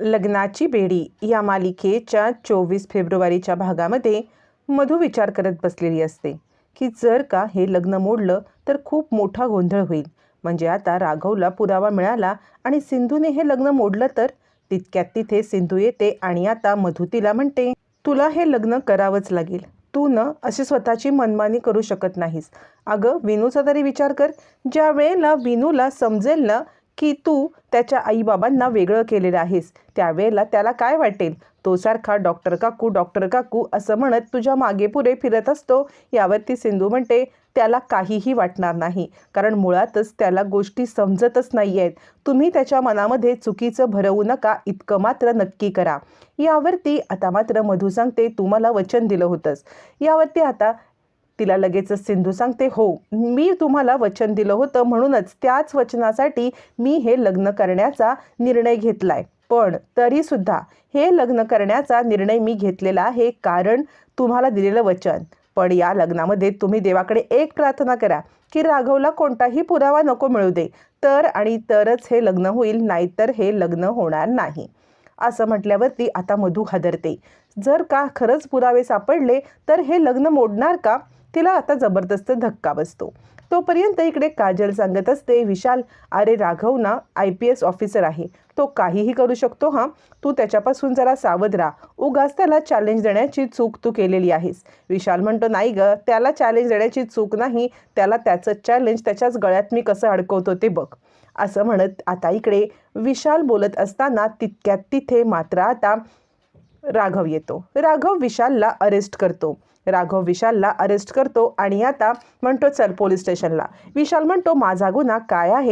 लग्नाची बेडी या मालिकेच्या चोवीस फेब्रुवारीच्या भागामध्ये मधू विचार करत बसलेली असते की जर का हे लग्न मोडलं तर खूप मोठा गोंधळ होईल. म्हणजे आता राघवला पुरावा मिळाला आणि सिंधूने हे लग्न मोडलं तर? तितक्यात तिथे सिंधू येते आणि आता मधू तिला म्हणते तुला हे लग्न करावंच लागेल. तू न अशी स्वतःची मनमानी करू शकत नाहीस. अगं विनूचा तरी विचार कर. ज्या वेळेला विनूला समजेल ना की तू त्याच्या आईबाबांना वेगळं केलेलं आहेस. त्यावेळेला त्याला काय वाटेल? तो सारखा डॉक्टर काकू डॉक्टर काकू असं म्हणत तुझ्या मागे पुढे फिरत असतो. यावरती सिंधू म्हणते त्याला काहीही वाटणार नाही. कारण मुळातच त्याला गोष्टी समजतच नाही आहेत तुम्ही त्याच्या मनामध्ये चुकीचं भरवू नका. इतकं मात्र नक्की करा. यावरती आता मात्र मधू सांगते तुम्हाला वचन दिलं होतंस. यावरती आता तिला लगेचच सिंधू सांगते हो मी तुम्हाला वचन दिलं होतं म्हणूनच त्याच वचनासाठी मी हे लग्न करण्याचा निर्णय घेतलाय. पण तरीसुद्धा हे लग्न करण्याचा निर्णय मी घेतलेला आहे कारण तुम्हाला दिलेलं वचन. पण या लग्नामध्ये तुम्ही देवाकडे एक प्रार्थना करा की राघवला कोणताही पुरावा नको मिळू दे. तर आणि तरच हे लग्न होईल नाहीतर हे लग्न होणार नाही. असं म्हटल्यावरती आता मधू हादरते. जर का खरंच पुरावे सापडले तर हे लग्न मोडणार का? तिला आता जबरदस्त धक्का बसतो. तोपर्यंत इकडे काजल सांगत असते विशाल अरे राघव ना आय पी एस ऑफिसर आहे. तो काहीही करू शकतो हां? तू त्याच्यापासून जरा सावध राहा. उगाच त्याला चॅलेंज देण्याची चूक तू केलेली आहेस. विशाल म्हणतो नाही ग त्याला चॅलेंज देण्याची चूक नाही. त्याला त्याचं चॅलेंज त्याच्याच गळ्यात मी कसं अडकवतो ते बघ. असं म्हणत आता इकडे विशाल बोलत असताना तितक्यात तिथे मात्र आता राघव येतो. राघव विशालला अरेस्ट करतो. राघव विशालला अरेस्ट करतो आणि आता म्हणतो चल पोलीस स्टेशनला. विशाल म्हणतो माझा गुन्हा काय आहे?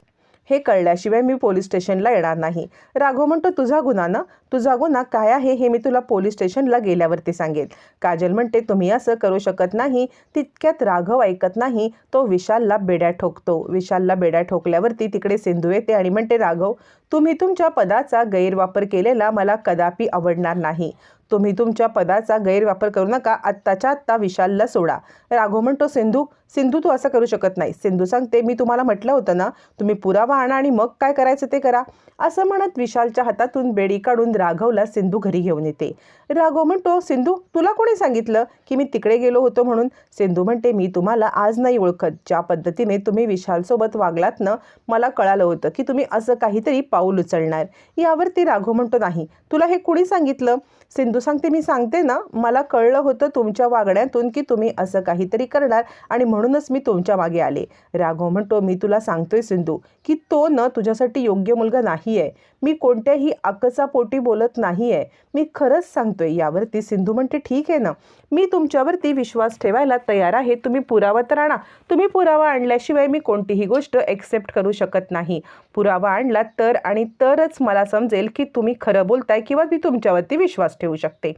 हे कळल्याशिवाय मी पोलीस स्टेशनला येणार नाही. राघव म्हणतो तुझा गुन्हा ना? तुझा गुन्हा काय आहे हे मी तुला पोलीस स्टेशनला गेल्यावरती सांगेल. काजल म्हणते तुम्ही असं करू शकत नाही तितक्यात राघव ऐकत नाही तो विशालला बेड्या ठोकतो. विशालला बेड्या ठोकल्यावरती तिकडे सिंधू येते आणि म्हणते राघव तुम्ही तुमच्या पदाचा गैरवापर केलेला मला कदापि आवडणार नाही. तुम्ही तुमच्या पदाचा गैरवापर करू नका आत्ताच्या आत्ता विशालला सोडा. राघव म्हणतो सिंधू सिंधू तू असं करू शकत नाही. सिंधू सांगते मी तुम्हाला म्हटलं होतं ना तुम्ही पुरावा आणा आणि मग काय करायचं ते करा. असं म्हणत विशालच्या हातातून बेडी काढून राघवला सिंधू घरी घेऊन येते. राघव म्हणतो सिंधू तुला कोणी सांगितलं की मी तिकडे गेलो होतो म्हणून? सिंधू म्हणते मी तुम्हाला आज नाही ओळखत. ज्या पद्धतीने तुम्ही विशालसोबत वागलात ना मला कळालं होतं की तुम्ही असं काहीतरी पाऊल उचलणार. यावरती राघव म्हणतो नाही तुला हे कुणी सांगितलं? सिंधू सांगते मी सांगते ना मला कळलं होतं तुमच्या वागण्यातून की तुम्ही असं काहीतरी करणार आणि म्हणूनच मी तुमच्या मागे आले. राघव म्हणतो मी तुला सांगतोय सिंधू की तो न तुझ्यासाठी योग्य मुलगा नाही आहे मी कोणत्याही अकचापोटी बोलत नाही आहे मी खरंच सांगतोय यावरती सिंधू म्हणते ठीक आहे ना. मी तुमच्यावरती विश्वास ठेवायला तयार आहे. तुम्ही पुरावा तर आणा. तुम्ही पुरावा आणल्याशिवाय मी कोणतीही गोष्ट एक्सेप्ट करू शकत नाही. पुरावा आणला तर आणि तरच मला समजेल की तुम्ही खरं बोलताय किंवा मी तुमच्यावरती विश्वास ठेवू शकते.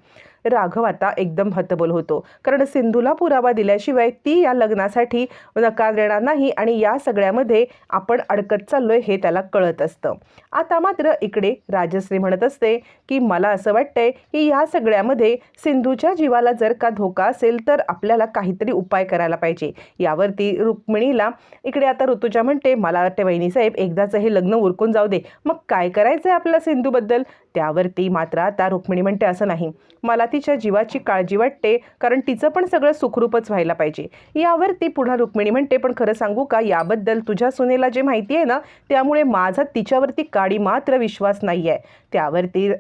राघव आता एकदम हतबल होतो. कारण सिंधूला पुरावा दिल्याशिवाय ती या लग्नासाठी नकार देणार नाही आणि या सगळ्यामध्ये आपण अडकत चाललोय हे त्याला कळत असतं. आता मात्र इकडे राजश्री म्हणत असते की मला असं वाटतंय की या सगळ्यामध्ये सिंधूच्या जीवाला जर का धोका असेल तर आपल्याला काहीतरी उपाय करायला पाहिजे. यावरती रुक्मिणीला इकडे आता ऋतुजा म्हणते मला वाटते वहिनीसाहेब एकदाचं हे लग्न उरकून जाऊ दे. मग काय करायचं आहे आपल्या सिंधूबद्दल? त्यावरती मात्र आता रुक्मिणी म्हणते असं नाही. मला तिच्या जीवाची काळजी वाटते कारण तिचं पण सगळं सुखरूपच व्हायला पाहिजे. यावरती पुन्हा रुक्मिणी म्हणते पण खरं सांगू का याबद्दल तुझ्या सुनेला जे माहिती आहे ना त्यामुळे माझा तिच्यावरती काडी मात्र विश्वास नाही आहे त्यावरती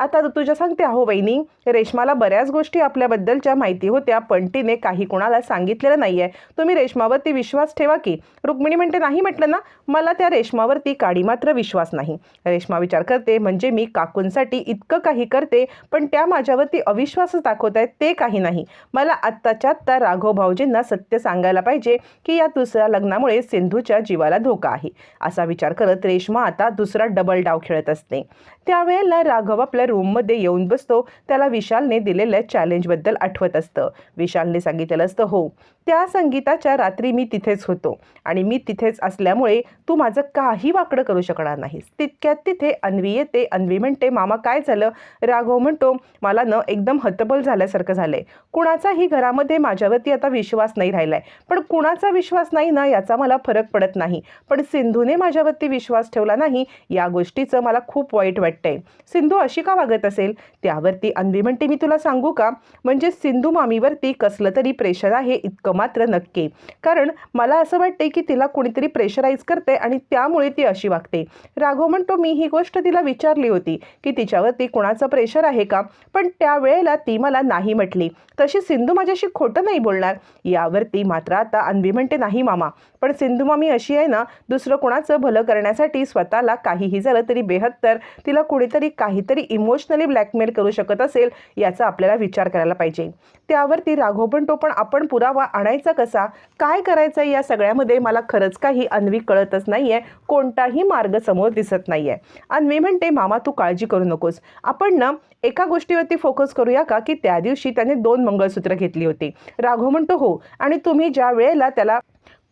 आता तुझ्या सांगते अहो वहिनी रेशमाला बऱ्याच गोष्टी आपल्याबद्दलच्या माहिती होत्या पण तिने काही कोणाला सांगितलेलं नाही आहे तुम्ही रेशमावरती विश्वास ठेवा की. रुक्मिणी म्हणते नाही म्हटलं ना मला त्या रेशमावरती काडी मात्र विश्वास नाही. रेशमा विचार करते म्हणजे मी काकूंसाठी इतकं काही करते पण त्या माझ्यावरती अविश्वासच दाखवत आहेत ते काही नाही. मला आत्ताच्या आत्ता राघव भाऊजींना सत्य सांगायला पाहिजे की या दुसऱ्या लग्नामुळे सिंधूच्या जीवाला धोका आहे. असा विचार करत रेशमा आता दुसरा डबल डाव खेळत असते. त्यावेळेला राघव आपल्या रूममध्ये येऊन बसतो. त्याला विशालने दिलेल्या चॅलेंजबद्दल आठवत असतं. विशालने सांगितलेलं असतं हो त्या संगीताच्या रात्री मी तिथेच होतो आणि मी तिथेच असल्यामुळे तू माझं काही वाकडं करू शकणार नाहीस. तितक्यात तिथे अन्वी येते. अन्वी म्हणते मामा काय झालं? राघव म्हणतो मला न एकदम हतबल झाल्यासारखं झालंय. कुणाचाही घरामध्ये माझ्यावरती आता विश्वास नाही राहिलाय. पण कुणाचा विश्वास नाही ना याचा मला फरक पडत नाही. पण सिंधूने माझ्यावरती विश्वास ठेवला नाही या गोष्टीचं मला खूप वाईट वाटतंय. सिंधू अशी का वागत असेल त्यावरती अन्वी म्हणते मी तुला सांगू का? म्हणजे सिंधू मामीवरती कसलं तरी प्रेशर आहे इतकं मात्र नक्की. कारण मला असं वाटते की तिला कोणीतरी प्रेशराईज करते आणि त्यामुळे ती अशी वागते. राघव म्हणतो मी ही गोष्ट तिला विचारली होती की तिच्यावरती कोणाचं प्रेशर आहे का? पण त्यावेळेला ती मला नाही म्हटली. तशी सिंधू माझ्याशी खोटं नाही बोलणार. यावरती मात्र आता अन्वी म्हणते नाही मामा. पण सिंधू मामी अशी आहे ना दुसरं कोणाचं भलं करण्यासाठी स्वतःला काहीही झालं तरी बेहत्तर. तिला कुणीतरी काहीतरी इमोशनली ब्लॅकमेल करू शकत असेल याचा आपल्याला विचार करायला पाहिजे. त्यावरती राघव म्हणतो पण आपण पुरावा आणायचा कसा? काय करायचं या सगळ्यामध्ये? मला खरंच काही अन्वी कळतच नाही आहे कोणताही मार्ग समोर दिसत नाही आहे अन्वी म्हणते मामा तू काळजी करू नकोस. आपण ना एका गोष्टीवरती फोकस करूया का की त्या दिवशी त्याने दोन मंगळसूत्र घेतली होती. राघव म्हणतो हो. आणि तुम्ही ज्या वेळेला त्याला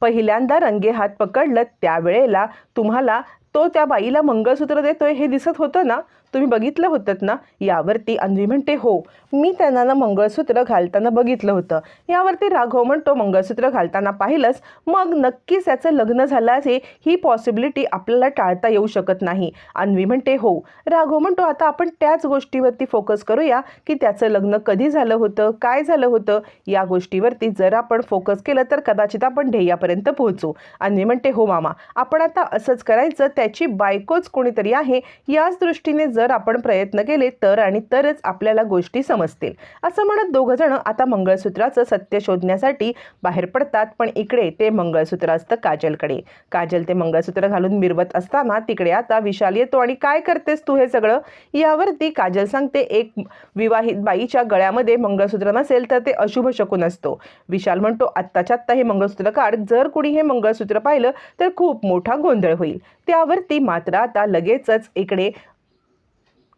पहिल्यांदा रंगे हात पकडलं त्यावेळेला तुम्हाला तो त्या बाईला मंगळसूत्र देतोय हे दिसत होतं ना तुम्ही बघितलं होतं ना? यावरती अन्वी म्हणते हो मी त्यांना ना मंगळसूत्र घालताना बघितलं होतं. यावरती राघव म्हणतो मंगळसूत्र घालताना पाहिलंच मग नक्कीच याचं लग्न झालं असे ही पॉसिबिलिटी आपल्याला टाळता येऊ शकत नाही. अन्वी म्हणते हो. राघव म्हणतो आता आपण त्याच गोष्टीवरती फोकस करूया की त्याचं लग्न कधी झालं होतं काय झालं होतं? या गोष्टीवरती जर आपण फोकस केलं तर कदाचित आपण ध्येयापर्यंत पोहोचू. अन्वी म्हणते हो मामा आपण आता असंच करायचं त्याची बायकोच कोणीतरी आहे याच दृष्टीने जर आपण प्रयत्न केले तर आणि तरच आपल्याला गोष्टी समजतील. असं म्हणत दोघं जण आता मंगळसूत्राचं सत्य शोधण्यासाठी बाहेर पडतात पण इकडे ते मंगळसूत्र असतं काजलकडे. काजल ते मंगळसूत्र घालून मिरवत असताना तिकडे आता विशाल येतो आणि काय करतेस तू हे सगळं? यावरती काजल सांगते एक विवाहित बाईच्या गळ्यामध्ये मंगळसूत्र नसेल तर ते अशुभ शकून असतो विशाल म्हणतो आत्ताच्या आत्ता हे मंगळसूत्र काढ जर कुणी हे मंगळसूत्र पाहिलं तर खूप मोठा गोंधळ होईल. त्यावरती मात्र आता लगेचच इकडे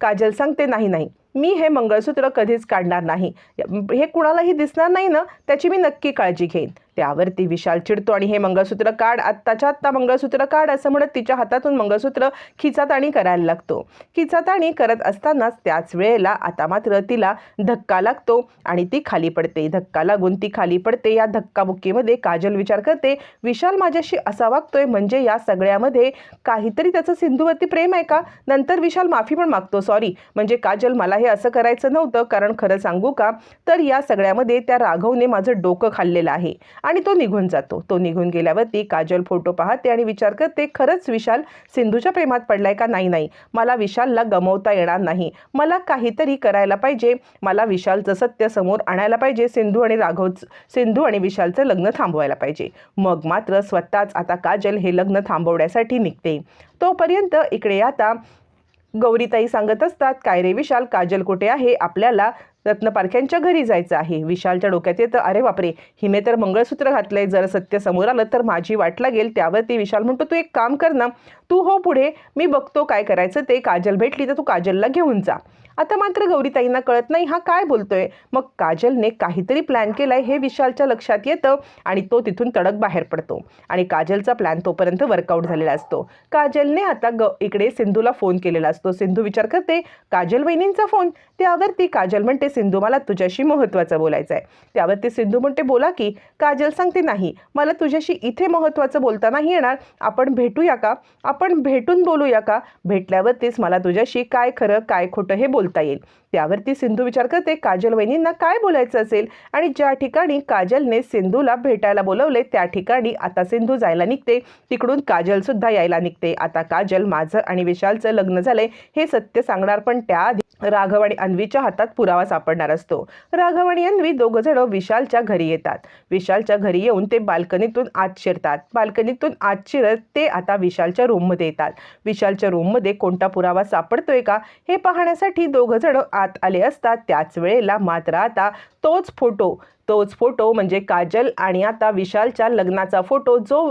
काजल सांगते नाही नाही. मी हे मंगळसूत्र कधीच काढणार नाही. हे कुणालाही दिसणार नाही ना त्याची मी नक्की काळजी घेईन. त्यावरती विशाल चिडतो आणि हे मंगळसूत्र काढ आत्ताच्या आत्ता मंगळसूत्र काढ असं म्हणत तिच्या हातातून मंगळसूत्र खिचाताणी करायला लागतो. खिचाताणी करत असतानाच त्याच वेळेला आता मात्र तिला धक्का लागतो आणि ती खाली पडते. धक्का लागून ती खाली पडते. या धक्काबुक्कीमध्ये काजल विचार करते विशाल माझ्याशी असा वागतोय म्हणजे या सगळ्यामध्ये काहीतरी त्याचं सिंधूवरती प्रेम आहे का? नंतर विशाल माफी पण मागतो. सॉरी. म्हणजे काजल मला हे असं करायचं नव्हतं कारण खरं सांगू का तर या सगळ्यामध्ये त्या राघवने माझं डोकं खाल्लेलं आहे आणि तो निघून जातो. तो निघून गेल्यावरती काजल फोटो पाहते आणि विचार करते खरंच विशाल सिंधूच्या प्रेमात पडलाय का? नाही नाही. मला विशालला गमवता येणार नाही. मला काहीतरी करायला पाहिजे. मला विशालचं सत्य समोर आणायला पाहिजे. सिंधू आणि राघव सिंधू आणि विशालचं लग्न थांबवायला पाहिजे. मग मात्र स्वतःच आता काजल हे लग्न थांबवण्यासाठी निघते. तोपर्यंत इकडे आता गौरीताई सांगत असतात काय रे विशाल काजल कुठे आहे? आपल्याला रत्नपारख्यांच्या घरी जायचं आहे. विशालच्या डोक्यात येतं अरे बापरे हिने तर मंगळसूत्र घातलंय जर सत्य समोर आलं तर माझी वाट लागेल. त्यावरती विशाल म्हणतो तू एक काम कर ना तू हो पुढे मी बघतो काय करायचं ते काजल भेटली तर तू काजलला घेऊन जा. आता मात्र गौरीताईंना कळत नाही हा काय बोलतोय. मग काजलने काहीतरी प्लॅन केलाय हे विशालच्या लक्षात येतं आणि तो तिथून तडक बाहेर पडतो. आणि काजलचा प्लॅन तोपर्यंत वर्कआउट झालेला असतो. काजलने आता ग इकडे सिंधूला फोन केलेला असतो. सिंधू विचार करते काजल वहिनींचा फोन त्यावरती काजल म्हणते सिंधू मला तुझ्याशी महत्त्वाचं बोलायचं आहे. त्यावरती सिंधू म्हणते बोला की. काजल सांगते नाही मला तुझ्याशी इथे महत्त्वाचं बोलता नाही येणार. आपण भेटूया का? आपण भेटून बोलूया का? भेटल्यावरतीच मला तुझ्याशी काय खरं काय खोटं हे बोलता येईल. त्यावरती सिंधू विचार करते काजल वहिनींना काय बोलायचं असेल? आणि ज्या ठिकाणी काजलने सिंधूला भेटायला बोलवले त्या ठिकाणी आता सिंधू जायला निघते. तिकडून काजल सुद्धा यायला निघते. आता काजल माझं आणि विशालचं लग्न झालंय हे सत्य सांगणार पण त्या राघव आणि अन्वीच्या हातात पुरावा सापडणार असतो. राघव आणि अन्वी दोघं जण विशालच्या घरी येतात. विशालच्या घरी येऊन ते बाल्कनीतून आत शिरतात. बाल्कनीतून आत शिरत ते आता विशालच्या रूममध्ये येतात. विशालच्या रूममध्ये कोणता पुरावा सापडतोय का हे पाहण्यासाठी दोघं जण आत आले असतात त्याच वेळेला मात्र आता तोच फोटो तोच फोटो म्हणजे काजल आणि आता विशालच्या लग्नाचा फोटो जो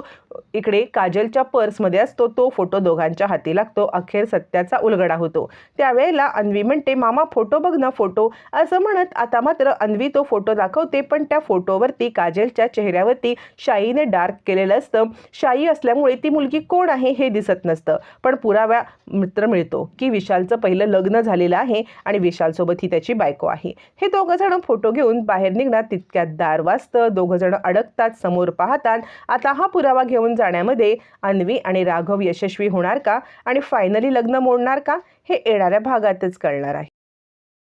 इकडे काजलच्या पर्समध्ये असतो तो फोटो दोघांच्या हाती लागतो. अखेर सत्याचा उलगडा होतो. त्यावेळेला अन्वी म्हणते मामा फोटो बघ ना फोटो. असं म्हणत आता मात्र अन्वी तो फोटो दाखवते पण त्या फोटोवरती काजलच्या चेहऱ्यावरती शाईने डार्क केलेलं असतं. शाई असल्यामुळे ती मुलगी कोण आहे हे दिसत नसतं. पण पुराव्या मित्र मिळतो की विशालचं पहिलं लग्न झालेलं आहे आणि विशालसोबत ही त्याची बायको आहे. हे दोघं जण फोटो घेऊन बाहेर निघणार इतक्यात दार वाजतं दोघंजण अडकतात समोर पाहतात. आता हा पुरावा घेऊन जाण्यामध्ये अन्वी आणि राघव यशस्वी होणार का? आणि फायनली लग्न मोडणार का? हे येणाऱ्या भागातच कळणार आहे.